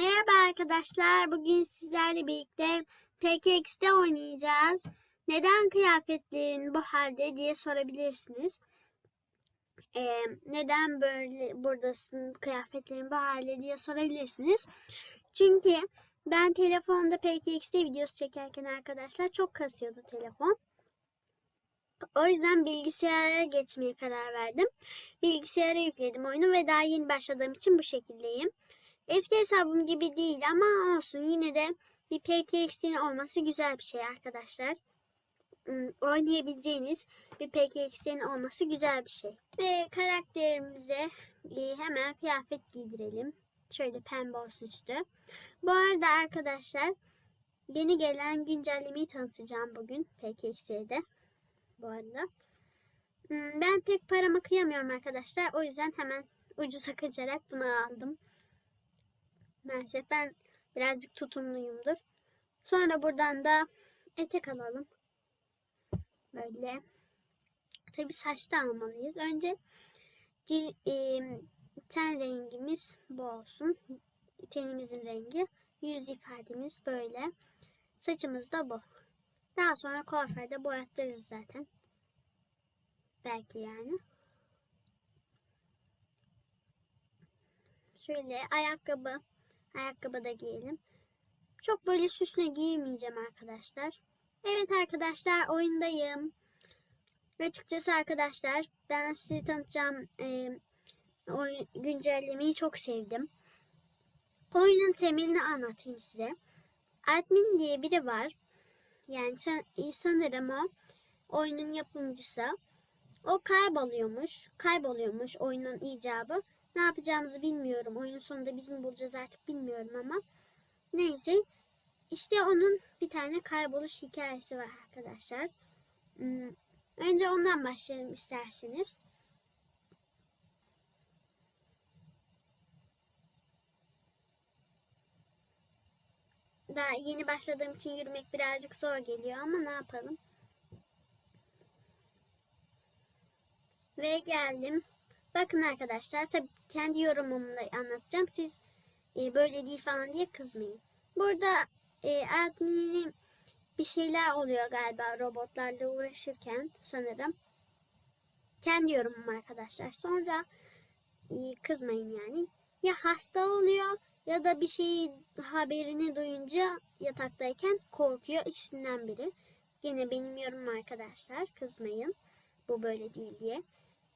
Merhaba arkadaşlar. Bugün sizlerle birlikte PKX'de oynayacağız. Neden kıyafetlerin bu halde diye sorabilirsiniz. Ee, neden böyle buradasın kıyafetlerin bu halde diye sorabilirsiniz. Çünkü ben telefonda PKX'de videosu çekerken arkadaşlar çok kasıyordu telefon. O yüzden bilgisayara geçmeye karar verdim. Bilgisayara yükledim oyunu ve daha yeni başladığım için bu şekildeyim. Eski hesabım gibi değil ama olsun yine de bir PKX'in olması güzel bir şey arkadaşlar. Hmm, Oynayabileceğiniz bir PKX'in olması güzel bir şey. Ve karakterimize hemen kıyafet giydirelim. Şöyle pembe olsun üstü. Bu arada arkadaşlar yeni gelen güncellemeyi tanıtacağım bugün PKX'de de. Bu arada. Hmm, Ben pek paramı kıyamıyorum arkadaşlar. O yüzden hemen ucuza kaçarak bunu aldım. Maalesef ben birazcık tutumluyumdur. Sonra buradan da etek alalım. Böyle. Tabi saçta almalıyız. Önce cil, e, ten rengimiz bu olsun. Tenimizin rengi. Yüz ifademiz böyle. Saçımız da bu. Daha sonra kuaförde boyattırırız zaten. Belki yani. Şöyle ayakkabı. Ayakkabı da giyelim. Çok böyle süsle giymeyeceğim arkadaşlar. Evet arkadaşlar oyundayım. Açıkçası arkadaşlar ben size tanıtacağım e, oyun, güncellemeyi çok sevdim. Oyunun temelini anlatayım size. Admin diye biri var. Yani san, sanırım o oyunun yapımcısı. O kayboluyormuş. Kayboluyormuş oyunun icabı. Ne yapacağımızı bilmiyorum. Oyunun sonunda biz mi bulacağız artık bilmiyorum ama. Neyse. İşte onun bir tane kayboluş hikayesi var arkadaşlar. Hmm, Önce ondan başlayalım isterseniz. Daha yeni başladığım için yürümek birazcık zor geliyor ama ne yapalım. Ve geldim. Bakın arkadaşlar tabii kendi yorumumla anlatacağım. Siz e, böyle değil falan diye kızmayın. Burada e, admin'in bir şeyler oluyor galiba robotlarla uğraşırken sanırım. Kendi yorumum arkadaşlar. Sonra e, kızmayın yani. Ya hasta oluyor ya da bir şey haberini duyunca yataktayken korkuyor. İkisinden biri. Gene benim yorumum arkadaşlar. Kızmayın. Bu böyle değil diye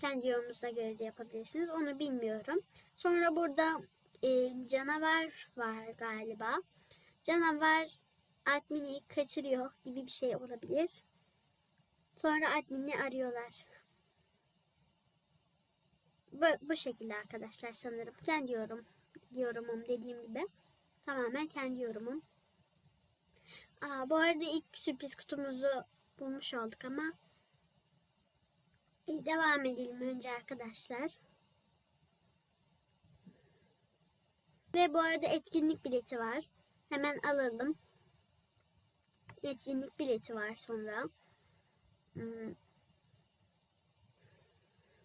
kendi yorumunuza göre de yapabilirsiniz. Onu bilmiyorum. Sonra burada e, canavar var galiba. Canavar admini kaçırıyor gibi bir şey olabilir. Sonra admini arıyorlar. Bu, bu şekilde arkadaşlar sanırım. Kendi yorum, yorumum dediğim gibi. Tamamen kendi yorumum. Aa, bu arada ilk sürpriz kutumuzu bulmuş olduk ama İyi, devam edelim önce arkadaşlar. Ve bu arada etkinlik bileti var. Hemen alalım. Etkinlik bileti var sonra. Hmm.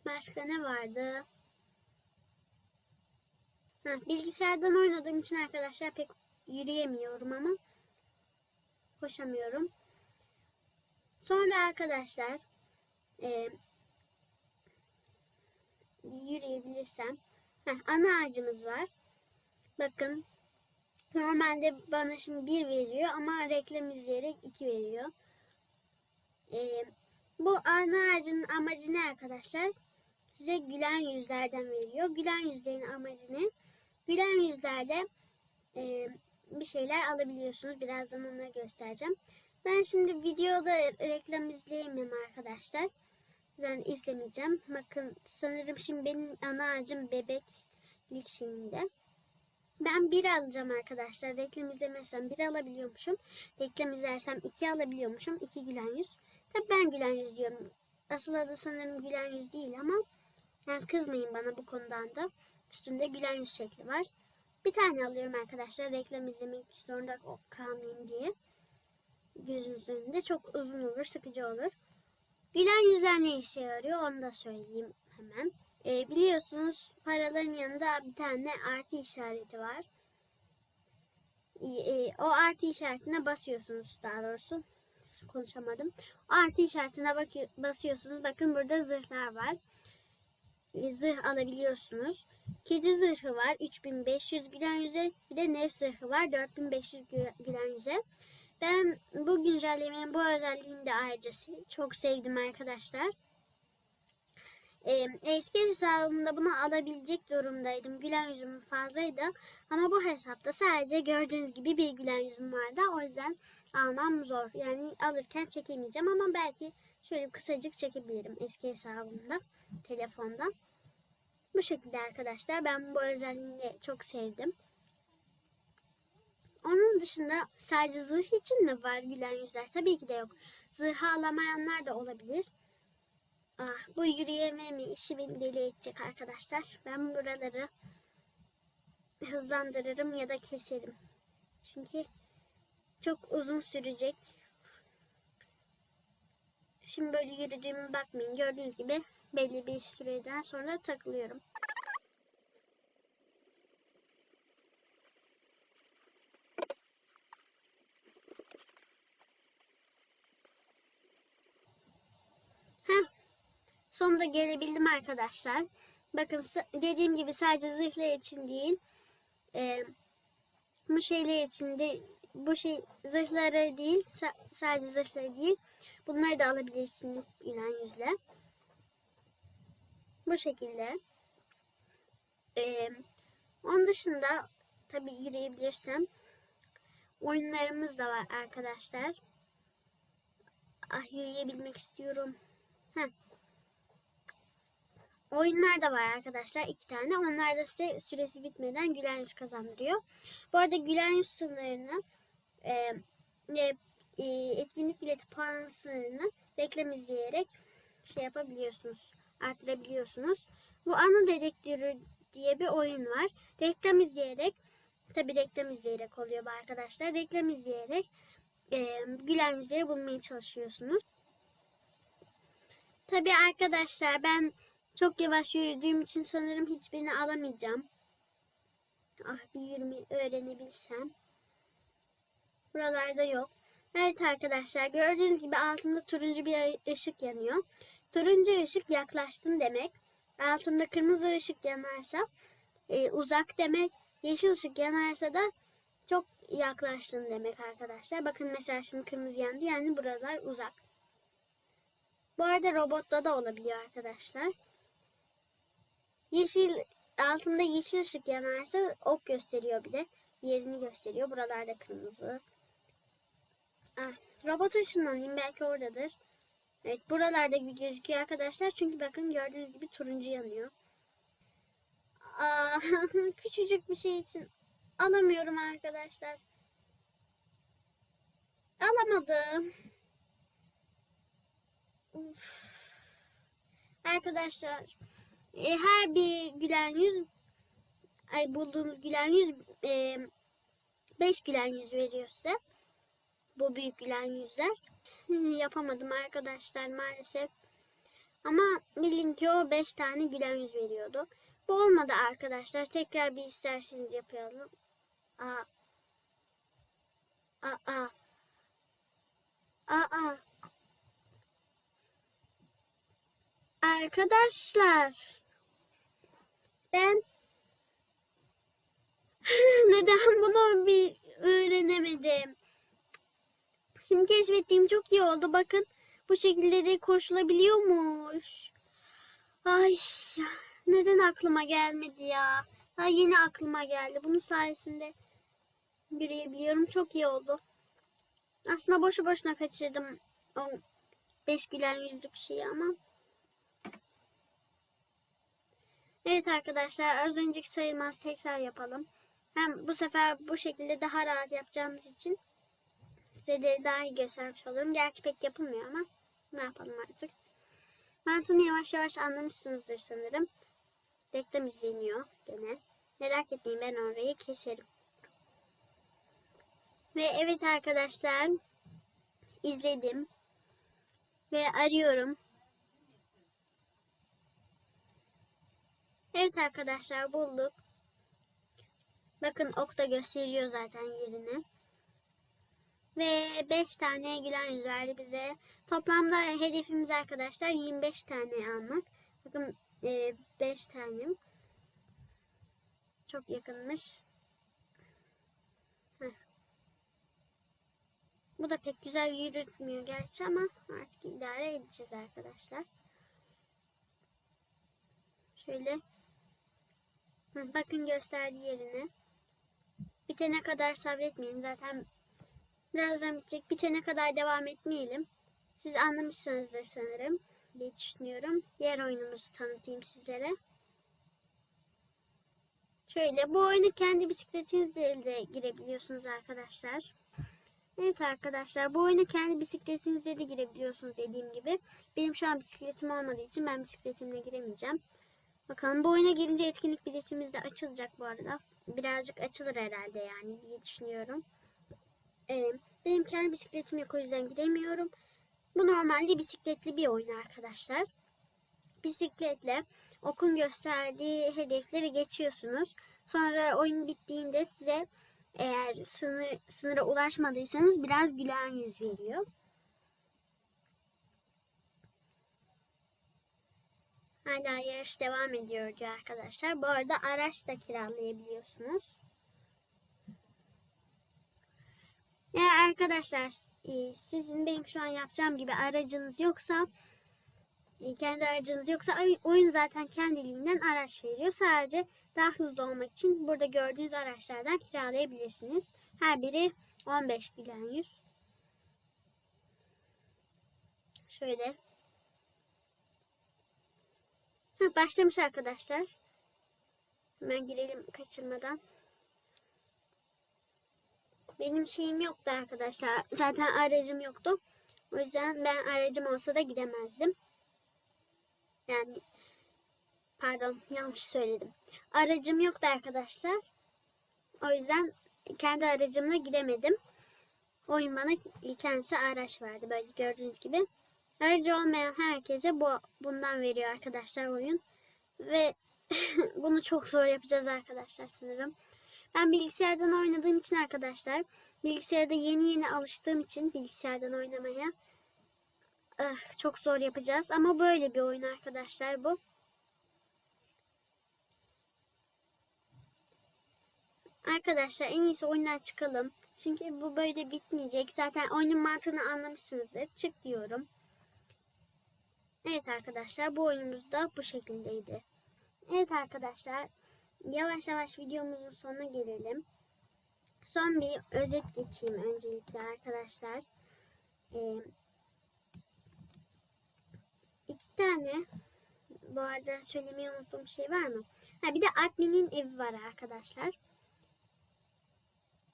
Başka ne vardı? Ha, bilgisayardan oynadığım için arkadaşlar pek yürüyemiyorum ama koşamıyorum. Sonra arkadaşlar e, yürüyebilirsem. Heh, ana ağacımız var. Bakın normalde bana şimdi bir veriyor ama reklam izleyerek iki veriyor. Ee, bu ana ağacın amacı ne arkadaşlar? Size gülen yüzlerden veriyor. Gülen yüzlerin amacı ne? Gülen yüzlerde e, bir şeyler alabiliyorsunuz. Birazdan onları göstereceğim. Ben şimdi videoda reklam izleyemem arkadaşlar yani izlemeyeceğim. Bakın sanırım şimdi benim ana ağacım bebeklik şeyinde. Ben bir alacağım arkadaşlar. Reklam izlemezsem bir alabiliyormuşum. Reklam izlersem iki alabiliyormuşum. İki gülen yüz. Tabii ben gülen yüz diyorum. Asıl adı sanırım gülen yüz değil ama yani kızmayın bana bu konudan da. Üstünde gülen yüz şekli var. Bir tane alıyorum arkadaşlar. Reklam izlemek zorunda kalmayayım diye. Gözünüzün önünde çok uzun olur, sıkıcı olur. Gülen yüzler ne işe yarıyor onu da söyleyeyim hemen. E, biliyorsunuz paraların yanında bir tane artı işareti var. e, o artı işaretine basıyorsunuz daha doğrusu. Konuşamadım. Artı işaretine bakı- basıyorsunuz. Bakın burada zırhlar var. E, Zırh alabiliyorsunuz. Kedi zırhı var 3500 gülen yüze. Bir de nef zırhı var 4500 gü- gülen yüze. Ben bu güncellemenin bu özelliğini de ayrıca çok sevdim arkadaşlar. Eski hesabımda bunu alabilecek durumdaydım. Gülen yüzüm fazlaydı. Ama bu hesapta sadece gördüğünüz gibi bir gülen yüzüm vardı. O yüzden almam zor. Yani alırken çekemeyeceğim ama belki şöyle kısacık çekebilirim eski hesabımda telefonda. Bu şekilde arkadaşlar. Ben bu özelliğini çok sevdim. Onun dışında sadece zırh için mi var gülen yüzler? Tabii ki de yok. Zırhı alamayanlar da olabilir. Ah, bu yürüyememe işi beni deli edecek arkadaşlar. Ben buraları hızlandırırım ya da keserim. Çünkü çok uzun sürecek. Şimdi böyle yürüdüğüme bakmayın. Gördüğünüz gibi belli bir süreden sonra takılıyorum. Heh, sonunda gelebildim arkadaşlar. Bakın dediğim gibi sadece zırhlar için değil. e, bu şeyler için de bu şey zırhları değil sa- sadece zırhları değil. Bunları da alabilirsiniz gülen yüzle. Bu şekilde. E, onun dışında tabii yürüyebilirsem oyunlarımız da var arkadaşlar. Ah yürüyebilmek istiyorum. Heh. Oyunlar da var arkadaşlar iki tane. Onlar da size süresi bitmeden gülen yüz kazandırıyor. Bu arada gülen yüz sınırını e, e, etkinlik bileti puan sınırını reklam izleyerek şey yapabiliyorsunuz. Artırabiliyorsunuz. Bu ana dedektörü diye bir oyun var. Reklam izleyerek tabi reklam izleyerek oluyor bu arkadaşlar. Reklam izleyerek e, gülen yüzleri bulmaya çalışıyorsunuz. Tabi arkadaşlar ben çok yavaş yürüdüğüm için sanırım hiçbirini alamayacağım. Ah bir yürümeyi öğrenebilsem. Buralarda yok. Evet arkadaşlar gördüğünüz gibi altımda turuncu bir ışık yanıyor. Turuncu ışık yaklaştım demek. Altımda kırmızı ışık yanarsa e, uzak demek. Yeşil ışık yanarsa da çok yaklaştın demek arkadaşlar. Bakın mesela şimdi kırmızı yandı yani buralar uzak. Bu arada robotta da olabiliyor arkadaşlar. Yeşil altında yeşil ışık yanarsa ok gösteriyor bir de. Yerini gösteriyor. Buralarda kırmızı. Ah, robot ışınlanayım belki oradadır. Evet buralarda gibi gözüküyor arkadaşlar. Çünkü bakın gördüğünüz gibi turuncu yanıyor. Aa, küçücük bir şey için alamıyorum arkadaşlar. Alamadım. Uf. Arkadaşlar e, her bir gülen yüz ay bulduğunuz gülen yüz 5 gülen yüz veriyor. Bu büyük gülen yüzler. Yapamadım arkadaşlar maalesef. Ama bilin ki o 5 tane gülen yüz veriyordu. Bu olmadı arkadaşlar. Tekrar bir isterseniz yapalım. Aa. Aa. Aa. Arkadaşlar. Ben neden bunu bir öğrenemedim? Şimdi keşfettiğim çok iyi oldu. Bakın bu şekilde de koşulabiliyormuş. Ay neden aklıma gelmedi ya? Ha, yeni aklıma geldi. Bunun sayesinde yürüyebiliyorum. Çok iyi oldu. Aslında boşu boşuna kaçırdım o beş gülen yüzlük şeyi ama. Evet arkadaşlar az önceki sayılmaz tekrar yapalım. Hem bu sefer bu şekilde daha rahat yapacağımız için size daha iyi göstermiş olurum. Gerçi pek yapılmıyor ama ne yapalım artık. Mantığını yavaş yavaş anlamışsınızdır sanırım. Reklam izleniyor gene. Merak etmeyin ben orayı keserim. Ve evet arkadaşlar izledim. Ve arıyorum. Evet arkadaşlar bulduk. Bakın ok da gösteriyor zaten yerini. Ve 5 tane gülen yüz verdi bize. Toplamda hedefimiz arkadaşlar 25 tane almak. Bakın 5 tane. Çok yakınmış. Heh. Bu da pek güzel yürütmüyor gerçi ama artık idare edeceğiz arkadaşlar. Şöyle. Bakın gösterdiği yerini. Bitene kadar sabretmeyelim. Zaten birazdan bitecek. Bitene kadar devam etmeyelim. Siz anlamışsınızdır sanırım diye düşünüyorum. Diğer oyunumuzu tanıtayım sizlere. Şöyle bu oyunu kendi bisikletinizle de girebiliyorsunuz arkadaşlar. Evet arkadaşlar bu oyunu kendi bisikletinizle de girebiliyorsunuz dediğim gibi. Benim şu an bisikletim olmadığı için ben bisikletimle giremeyeceğim. Bakalım bu oyuna girince etkinlik biletimiz de açılacak bu arada. Birazcık açılır herhalde yani diye düşünüyorum. Ee, benim kendi bisikletim yok o yüzden giremiyorum. Bu normalde bisikletli bir oyun arkadaşlar. Bisikletle okun gösterdiği hedefleri geçiyorsunuz. Sonra oyun bittiğinde size eğer sınır, sınıra ulaşmadıysanız biraz gülen yüz veriyor. Hala yarış devam ediyor diyor arkadaşlar. Bu arada araç da kiralayabiliyorsunuz. Eğer arkadaşlar e, sizin benim şu an yapacağım gibi aracınız yoksa e, kendi aracınız yoksa oyun zaten kendiliğinden araç veriyor. Sadece daha hızlı olmak için burada gördüğünüz araçlardan kiralayabilirsiniz. Her biri 15 gülen yüz. Şöyle. Ha, başlamış arkadaşlar. Hemen girelim kaçırmadan. Benim şeyim yoktu arkadaşlar. Zaten aracım yoktu. O yüzden ben aracım olsa da gidemezdim. Yani pardon yanlış söyledim. Aracım yoktu arkadaşlar. O yüzden kendi aracımla gidemedim. Oyun bana kendisi araç verdi. Böyle gördüğünüz gibi. Aracı olmayan herkese bu bundan veriyor arkadaşlar oyun. Ve bunu çok zor yapacağız arkadaşlar sanırım. Ben bilgisayardan oynadığım için arkadaşlar bilgisayarda yeni yeni alıştığım için bilgisayardan oynamaya ah, çok zor yapacağız. Ama böyle bir oyun arkadaşlar bu. Arkadaşlar en iyisi oyundan çıkalım. Çünkü bu böyle bitmeyecek. Zaten oyunun mantığını anlamışsınızdır. Çık diyorum. Evet arkadaşlar bu oyunumuz da bu şekildeydi. Evet arkadaşlar yavaş yavaş videomuzun sonuna gelelim. Son bir özet geçeyim öncelikle arkadaşlar. Ee, iki tane bu arada söylemeyi unuttuğum şey var mı? Ha, bir de adminin evi var arkadaşlar.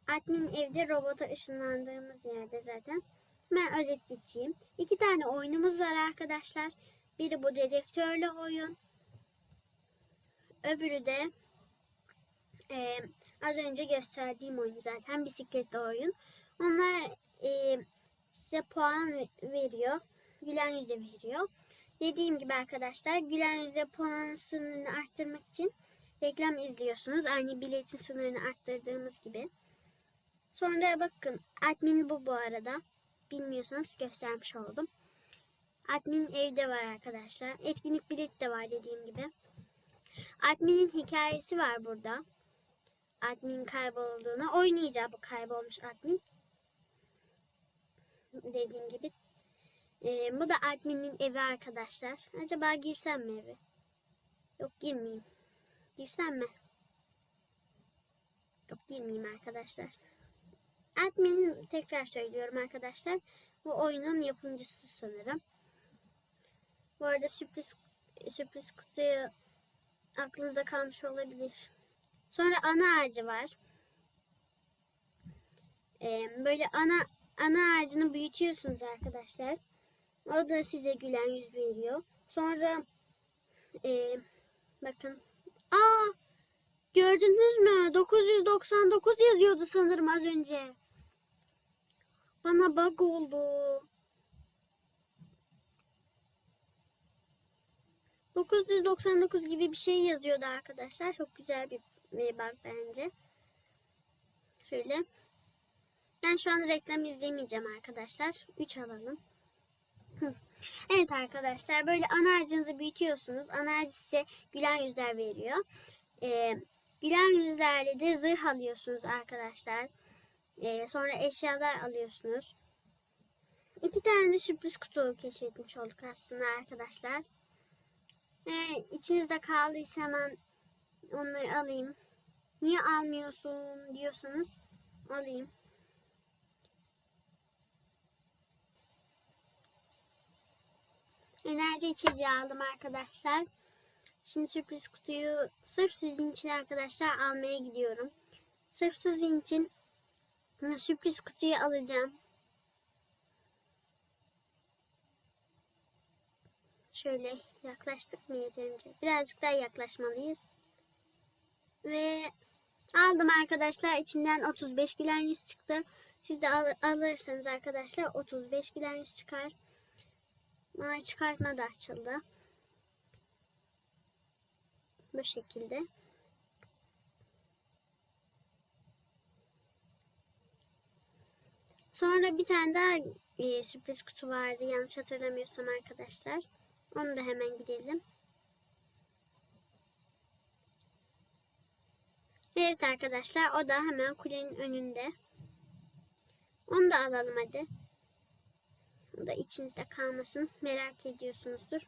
Admin evde robota ışınlandığımız yerde zaten. Ben özet geçeyim. İki tane oyunumuz var arkadaşlar. Biri bu dedektörlü oyun. Öbürü de e, az önce gösterdiğim oyun zaten bisikletli oyun. Onlar e, size puan veriyor. Gülen yüzde veriyor. Dediğim gibi arkadaşlar gülen yüzde puan sınırını arttırmak için reklam izliyorsunuz. Aynı biletin sınırını arttırdığımız gibi. Sonra bakın admin bu bu arada. Bilmiyorsanız göstermiş oldum. Admin evde var arkadaşlar. Etkinlik bilet de var dediğim gibi. Admin'in hikayesi var burada. Admin kaybolduğunu oynayacak bu kaybolmuş admin. Dediğim gibi. Ee, bu da adminin evi arkadaşlar. Acaba girsem mi eve? Yok girmeyeyim. Girsem mi? Yok girmeyeyim arkadaşlar. Admin tekrar söylüyorum arkadaşlar. Bu oyunun yapımcısı sanırım. Bu arada sürpriz sürpriz kutuyu aklınızda kalmış olabilir. Sonra ana ağacı var. Ee, böyle ana ana ağacını büyütüyorsunuz arkadaşlar. O da size gülen yüz veriyor. Sonra e, bakın. Aa gördünüz mü? 999 yazıyordu sanırım az önce. Bana bug oldu. 999 gibi bir şey yazıyordu arkadaşlar. Çok güzel bir, bir bug bence. Şöyle. Ben şu an reklam izlemeyeceğim arkadaşlar. 3 alalım. Evet arkadaşlar böyle ana ağacınızı büyütüyorsunuz. Ana ağacı size gülen yüzler veriyor. Ee, gülen yüzlerle de zırh alıyorsunuz arkadaşlar. Ee, sonra eşyalar alıyorsunuz. İki tane de sürpriz kutu keşfetmiş olduk aslında arkadaşlar. Eğer içinizde kaldıysa hemen onları alayım. Niye almıyorsun diyorsanız alayım. Enerji içeceği aldım arkadaşlar. Şimdi sürpriz kutuyu sırf sizin için arkadaşlar almaya gidiyorum. Sırf sizin için sürpriz kutuyu alacağım. Şöyle yaklaştık mı yeterince? Birazcık daha yaklaşmalıyız. Ve aldım arkadaşlar. İçinden 35 gülen yüz çıktı. Siz de al- alırsanız arkadaşlar 35 gülen yüz çıkar. Bana çıkartma da açıldı. Bu şekilde. Sonra bir tane daha e, sürpriz kutu vardı yanlış hatırlamıyorsam arkadaşlar. Onu da hemen gidelim. Evet arkadaşlar o da hemen kulenin önünde. Onu da alalım hadi. O da içinizde kalmasın. Merak ediyorsunuzdur.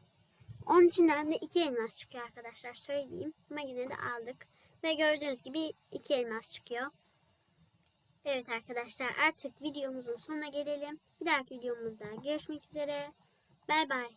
Onun içinden de iki elmas çıkıyor arkadaşlar söyleyeyim. Ama yine de aldık. Ve gördüğünüz gibi iki elmas çıkıyor. Evet arkadaşlar artık videomuzun sonuna gelelim. Bir dahaki videomuzda görüşmek üzere. Bay bay.